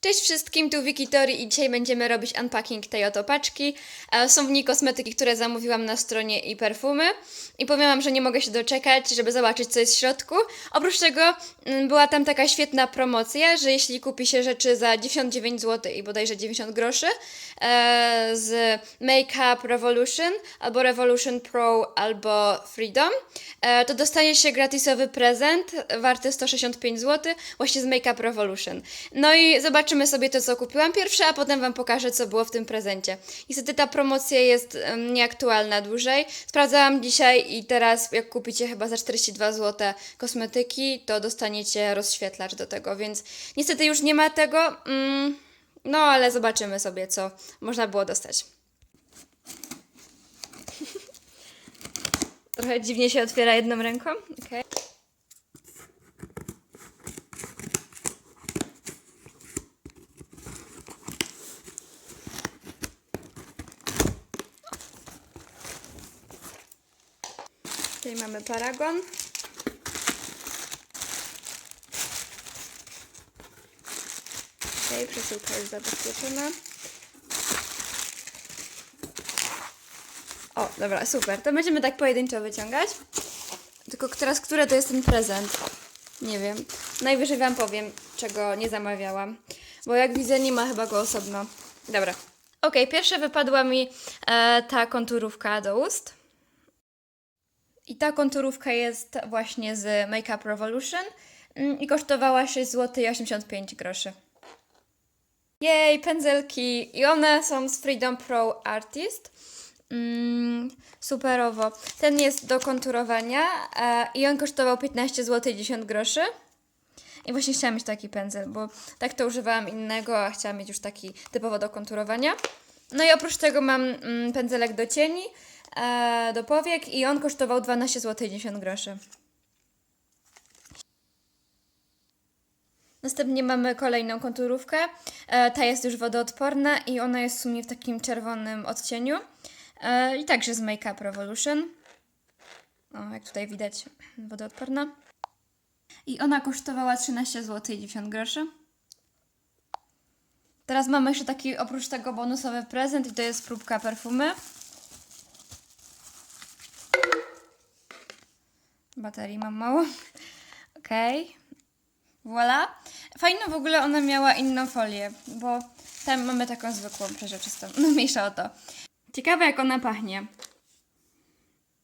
Cześć wszystkim, tu Wikitori i dzisiaj będziemy robić unpacking tej oto paczki. E, Są w niej kosmetyki, które zamówiłam na stronie i perfumy. I powiem wam, że nie mogę się doczekać, żeby zobaczyć co jest w środku. Oprócz tego mm, była tam taka świetna promocja, że jeśli kupi się rzeczy za 99 zł i bodajże 90 groszy e, z Makeup Revolution albo Revolution Pro albo Freedom, e, to dostanie się gratisowy prezent warty 165 zł właśnie z Makeup Revolution. No i zobaczymy sobie to, co kupiłam pierwsze, a potem Wam pokażę, co było w tym prezencie. Niestety ta promocja jest nieaktualna dłużej. Sprawdzałam dzisiaj i teraz jak kupicie chyba za 42 zł kosmetyki, to dostaniecie rozświetlacz do tego, więc niestety już nie ma tego. Mm, no ale zobaczymy sobie, co można było dostać. Trochę dziwnie się otwiera jedną ręką. Okay. Tutaj mamy paragon. Okej, przesyłka jest zabezpieczona. O, dobra, super. To będziemy tak pojedynczo wyciągać. Tylko teraz, które to jest ten prezent? Nie wiem. Najwyżej Wam powiem, czego nie zamawiałam. Bo jak widzę, nie ma chyba go osobno. Dobra. Okej, pierwsze wypadła mi e, ta konturówka do ust. I ta konturówka jest właśnie z Makeup Revolution mm, i kosztowała 6 zł i 85 groszy. Jej, pędzelki! I one są z Freedom Pro Artist. Mm, superowo. Ten jest do konturowania e, i on kosztował 15 zł i 10 groszy. I właśnie chciałam mieć taki pędzel, bo tak to używałam innego, a chciałam mieć już taki typowo do konturowania. No i oprócz tego mam mm, pędzelek do cieni, e, do powiek i on kosztował 12 zł i 10 groszy. Następnie mamy kolejną konturówkę. E, ta jest już wodoodporna i ona jest w sumie w takim czerwonym odcieniu. E, I także z Makeup Revolution. O, jak tutaj widać, wodoodporna. I ona kosztowała 13 zł i 10 groszy. Teraz mamy jeszcze taki oprócz tego bonusowy prezent i to jest próbka perfumy. Baterii mam mało. Okej. Voila. Fajno w ogóle ona miała inną folię, bo tam mamy taką zwykłą, przeżyczystą. No mniejsza o to. Ciekawe jak ona pachnie.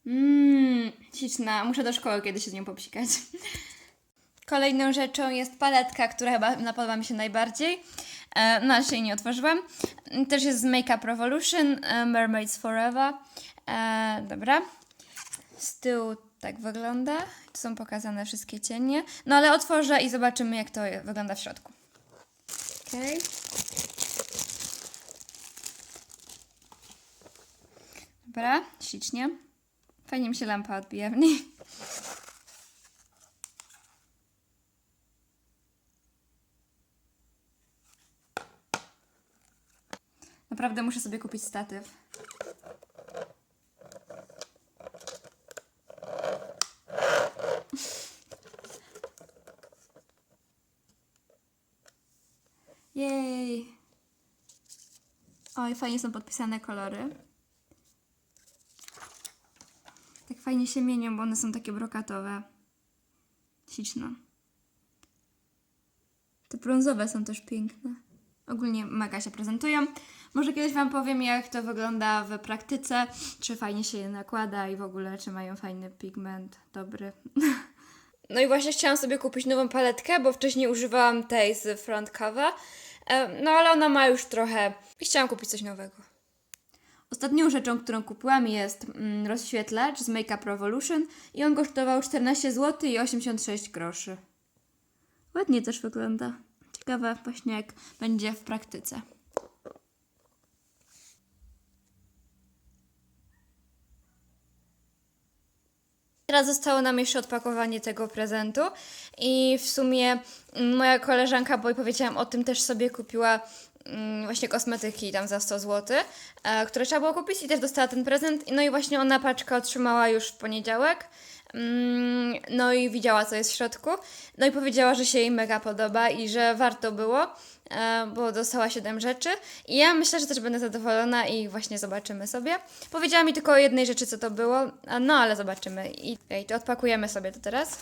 Mmm, śliczna. Muszę do szkoły kiedyś się z nią popsikać. Kolejną rzeczą jest paletka, która chyba napadła mi się najbardziej. E, no, się jej nie otworzyłam. Też jest z Makeup Revolution, e, Mermaids Forever. E, dobra. Z tyłu tak wygląda. Tu są pokazane wszystkie cienie. No ale otworzę i zobaczymy, jak to wygląda w środku. Okej. Dobra, ślicznie. Fajnie mi się lampa odbija w niej. Naprawdę muszę sobie kupić statyw. Jej. Oj, fajnie są podpisane kolory. Tak fajnie się mienią, bo one są takie brokatowe. Śliczno. Te brązowe są też piękne. Ogólnie mega się prezentują. Może kiedyś Wam powiem, jak to wygląda w praktyce, czy fajnie się je nakłada i w ogóle, czy mają fajny pigment dobry. No i właśnie chciałam sobie kupić nową paletkę, bo wcześniej używałam tej z front cover. E, No ale ona ma już trochę i chciałam kupić coś nowego. Ostatnią rzeczą, którą kupiłam jest mm, rozświetlacz z Makeup Revolution i on kosztował 14 zł i 86 groszy. Ładnie też wygląda. Ciekawe właśnie jak będzie w praktyce. Teraz zostało nam jeszcze odpakowanie tego prezentu i w sumie mm, moja koleżanka, bo powiedziałam o tym, też sobie kupiła mm, właśnie kosmetyki tam za 100 zł, e, które trzeba było kupić i też dostała ten prezent. No i właśnie ona paczkę otrzymała już w poniedziałek. Mm, No i widziała, co jest w środku. No i powiedziała, że się jej mega podoba i że warto było. e, bo dostała 7 rzeczy. I ja myślę, że też będę zadowolona i właśnie zobaczymy sobie. Powiedziała mi tylko o jednej rzeczy, co to było, no ale zobaczymy. I okay, to odpakujemy sobie to teraz.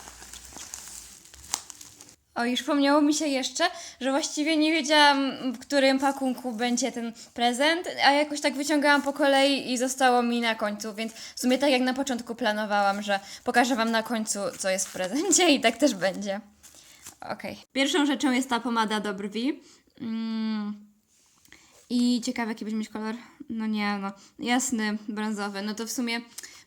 O, już przypomniało mi się jeszcze, że właściwie nie wiedziałam, w którym pakunku będzie ten prezent, a jakoś tak wyciągałam po kolei i zostało mi na końcu, więc w sumie tak jak na początku planowałam, że pokażę Wam na końcu, co jest w prezencie i tak też będzie. Okej. Pierwszą rzeczą jest ta pomada do brwi. Mm. I ciekawe, jaki będzie mieć kolor. No nie, no jasny, brązowy. No to w sumie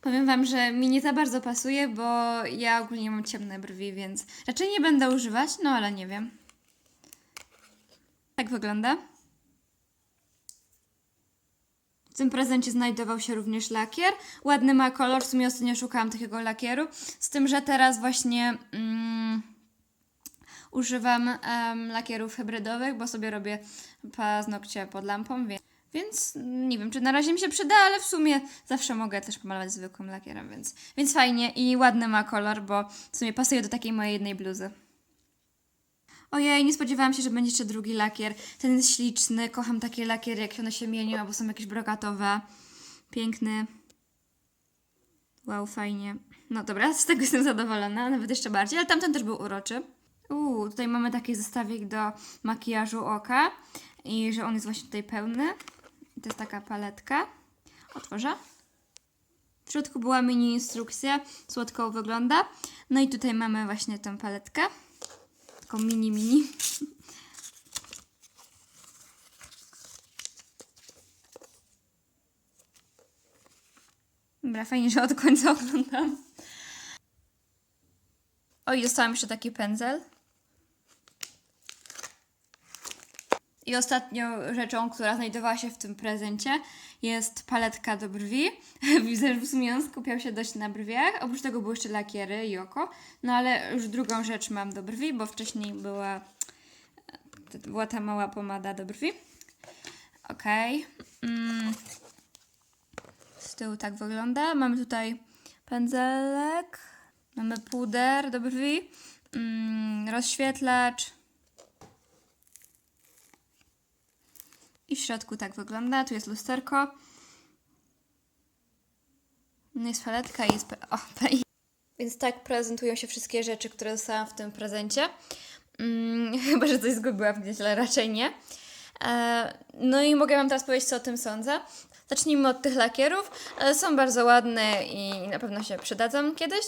powiem Wam, że mi nie za bardzo pasuje, bo ja ogólnie mam ciemne brwi, więc raczej nie będę używać, no ale nie wiem. Tak wygląda. W tym prezencie znajdował się również lakier. Ładny ma kolor, w sumie ostatnio szukałam takiego lakieru. Z tym, że teraz właśnie mm, używam em, lakierów hybrydowych, bo sobie robię paznokcie pod lampą, więc, więc nie wiem, czy na razie mi się przyda, ale w sumie zawsze mogę też pomalować zwykłym lakierem, więc, więc fajnie i ładny ma kolor, bo w sumie pasuje do takiej mojej jednej bluzy. Ojej, nie spodziewałam się, że będzie jeszcze drugi lakier. Ten jest śliczny, kocham takie lakiery, jak one się mienią, albo są jakieś brokatowe. Piękny. Wow, fajnie. No dobra, z tego jestem zadowolona, nawet jeszcze bardziej, ale tamten też był uroczy. Uuu, tutaj mamy taki zestawik do makijażu oka i że on jest właśnie tutaj pełny. I to jest taka paletka. Otworzę. W środku była mini instrukcja, słodko wygląda. No i tutaj mamy właśnie tę paletkę. Taką mini, mini. Dobra, fajnie, że od końca oglądam. O, i dostałam jeszcze taki pędzel. I ostatnią rzeczą, która znajdowała się w tym prezencie, jest paletka do brwi. Widzę, że w sumie on skupiał się dość na brwiach. Oprócz tego były jeszcze lakiery i oko. No ale już drugą rzecz mam do brwi, bo wcześniej była, była ta mała pomada do brwi. Okej. Mm. Z tyłu tak wygląda. Mamy tutaj pędzelek. Mamy puder do brwi. Mm, rozświetlacz. I w środku tak wygląda. Tu jest lusterko. Jest paletka i jest... O, Więc tak prezentują się wszystkie rzeczy, które dostałam w tym prezencie. Mm, chyba, że coś zgubiłam gdzieś, ale raczej nie. E, no i mogę Wam teraz powiedzieć, co o tym sądzę. Zacznijmy od tych lakierów. E, są bardzo ładne i na pewno się przydadzą kiedyś.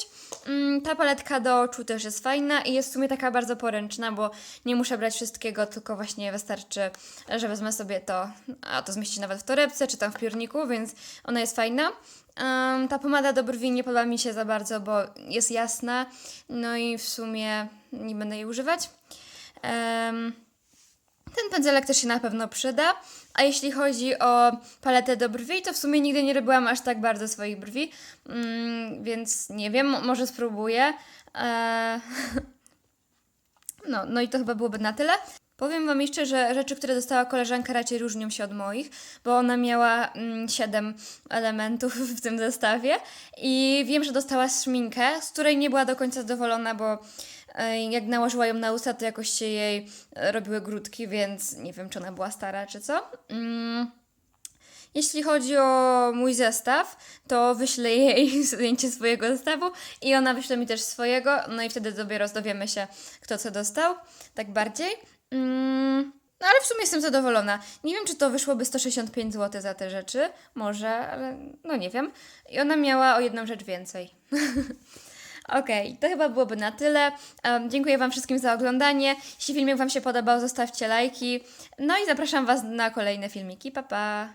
Mm, ta paletka do oczu też jest fajna i jest w sumie taka bardzo poręczna, bo nie muszę brać wszystkiego, tylko właśnie wystarczy, że wezmę sobie to, a to zmieści nawet w torebce czy tam w piórniku, więc ona jest fajna. Ta pomada do brwi nie podoba mi się za bardzo, bo jest jasna, no i w sumie nie będę jej używać. Em, ten pędzelek też się na pewno przyda. A jeśli chodzi o paletę do brwi, to w sumie nigdy nie robiłam aż tak bardzo swoich brwi, mm, więc nie wiem, mo- może spróbuję. Eee... No, no i to chyba byłoby na tyle. Powiem Wam jeszcze, że rzeczy, które dostała koleżanka raczej różnią się od moich, bo ona miała mm, 7 elementów w tym zestawie i wiem, że dostała szminkę, z której nie była do końca zadowolona, bo e, jak nałożyła ją na usta, to jakoś się jej e, robiły grudki, więc nie wiem, czy ona była stara, czy co. Mm. Jeśli chodzi o mój zestaw, to wyślę jej zdjęcie swojego zestawu i ona wyśle mi też swojego, no i wtedy dopiero dowiemy się, kto co dostał, tak bardziej. Mm, no ale w sumie jestem zadowolona. Nie wiem, czy to wyszłoby 165 zł za te rzeczy, może, ale no nie wiem. I ona miała o jedną rzecz więcej. Okej, to chyba byłoby na tyle. Em, dziękuję Wam wszystkim za oglądanie. Jeśli filmik Wam się podobał, zostawcie lajki. No i zapraszam Was na kolejne filmiki. Pa, pa!